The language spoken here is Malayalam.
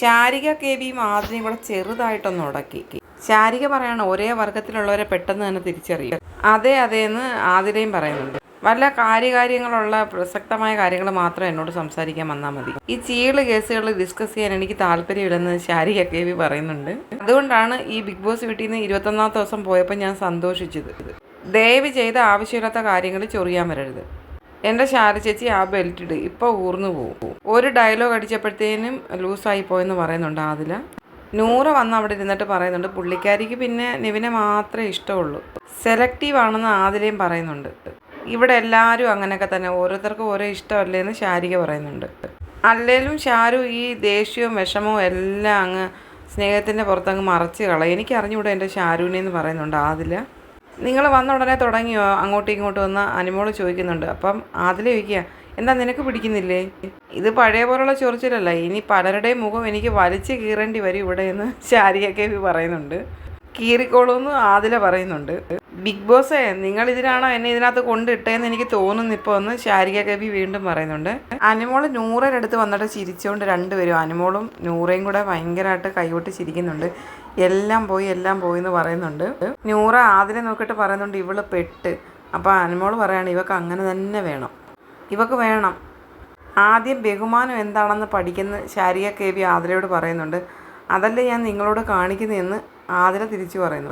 ശാരിക കെ വി മാധുരി കൂടെ ചെറുതായിട്ടൊന്ന് ഉടക്കി ശാരിക പറയാണ് ഒരേ വർഗത്തിലുള്ളവരെ പെട്ടെന്ന് തന്നെ തിരിച്ചറിയുക അതെ അതെ എന്ന് ആതിരയും പറയുന്നുണ്ട്. വല്ല കാര്യകാര്യങ്ങളുള്ള പ്രസക്തമായ കാര്യങ്ങൾ മാത്രം എന്നോട് സംസാരിക്കാൻ വന്നാൽ മതി. ഈ ചീൾ കേസുകൾ ഡിസ്കസ് ചെയ്യാൻ എനിക്ക് താല്പര്യമില്ലെന്ന് ശാരിക കെ ബി പറയുന്നുണ്ട്. അതുകൊണ്ടാണ് ഈ ബിഗ് ബോസ് വീട്ടിൽ നിന്ന് ഇരുപത്തൊന്നാമത്തെ ദിവസം പോയപ്പോൾ ഞാൻ സന്തോഷിച്ചത്. ദയവ് ചെയ്ത് ആവശ്യമില്ലാത്ത കാര്യങ്ങൾ ചൊറിയാൻ വരരുത്. എന്റെ ശാര ചേച്ചി ആ ബെൽറ്റ് ഇട്. ഇപ്പോൾ ഊർന്നു പോകും ഒരു ഡയലോഗ് അടിച്ചപ്പോഴത്തേനും ലൂസായി പോയെന്ന് പറയുന്നുണ്ട് ആദില. നൂറ് വന്ന് അവിടെ ഇരുന്നിട്ട് പറയുന്നുണ്ട് പുള്ളിക്കാരിക്ക് പിന്നെ നിവിനെ മാത്രമേ ഇഷ്ടമുള്ളൂ. സെലക്റ്റീവ് ആണെന്ന് ആദിലയും പറയുന്നുണ്ട്. ഇവിടെ എല്ലാവരും അങ്ങനെയൊക്കെ തന്നെ ഓരോരുത്തർക്കും ഓരോ ഇഷ്ടമല്ലേ എന്ന് ശാരിക പറയുന്നുണ്ട്. അല്ലേലും ഷാരു ഈ ദേഷ്യവും വിഷമവും എല്ലാം അങ്ങ് സ്നേഹത്തിന്റെ പുറത്തങ്ങ് മറച്ച് കളയും. എനിക്കറിഞ്ഞൂടെ എന്റെ ഷാരുവിനെ എന്ന് പറയുന്നുണ്ട് ആദില. നിങ്ങൾ വന്ന ഉടനെ തുടങ്ങിയോ? അങ്ങോട്ടും ഇങ്ങോട്ടും ഒന്ന് അനുമോൾ ചോദിക്കുന്നുണ്ട്. അപ്പം അതിൽ ചോദിക്കുക എന്താ നിനക്ക് പിടിക്കുന്നില്ലേ? ഇത് പഴയ പോലുള്ള ചൊറിച്ചിലല്ല. ഇനി പലരുടെയും മുഖം എനിക്ക് വലിച്ചു കീറേണ്ടി വരും ഇവിടെ എന്ന് ശാരിക കെ വി പറയുന്നുണ്ട്. കീറിക്കോളൂന്ന് ആദില പറയുന്നുണ്ട്. ബിഗ് ബോസേ നിങ്ങൾ ഇതിനാണോ എന്നെ ഇതിനകത്ത് കൊണ്ടിട്ടേന്ന് എനിക്ക് തോന്നുന്നു ഇപ്പോൾ ഒന്ന് ശാരിക കവി വീണ്ടും പറയുന്നുണ്ട്. അനുമോൾ നൂറയുടെ അടുത്ത് വന്നിട്ട് ചിരിച്ചുകൊണ്ട് രണ്ടുപേരും അനുമോളും നൂറയും കൂടെ ഭയങ്കരമായിട്ട് കൈവിട്ട് ചിരിക്കുന്നുണ്ട്. എല്ലാം പോയി എല്ലാം പോയി എന്ന് പറയുന്നുണ്ട്. നൂറ ആദ്യം നോക്കിയിട്ട് പറയുന്നുണ്ട് ഇവൾ പെട്ട്. അപ്പോൾ അനുമോൾ പറയാണ് ഇവക്ക് അങ്ങനെ തന്നെ വേണം. ഇവക്ക് വേണം. ആദ്യം ബഹുമാനം എന്താണെന്ന് പഠിക്കുന്ന ശാരിക കെ വി ആതിരയോട് പറയുന്നുണ്ട്. അതല്ലേ ഞാൻ നിങ്ങളോട് കാണിക്കുന്നതെന്ന് ആതിര തിരിച്ചു പറയുന്നു.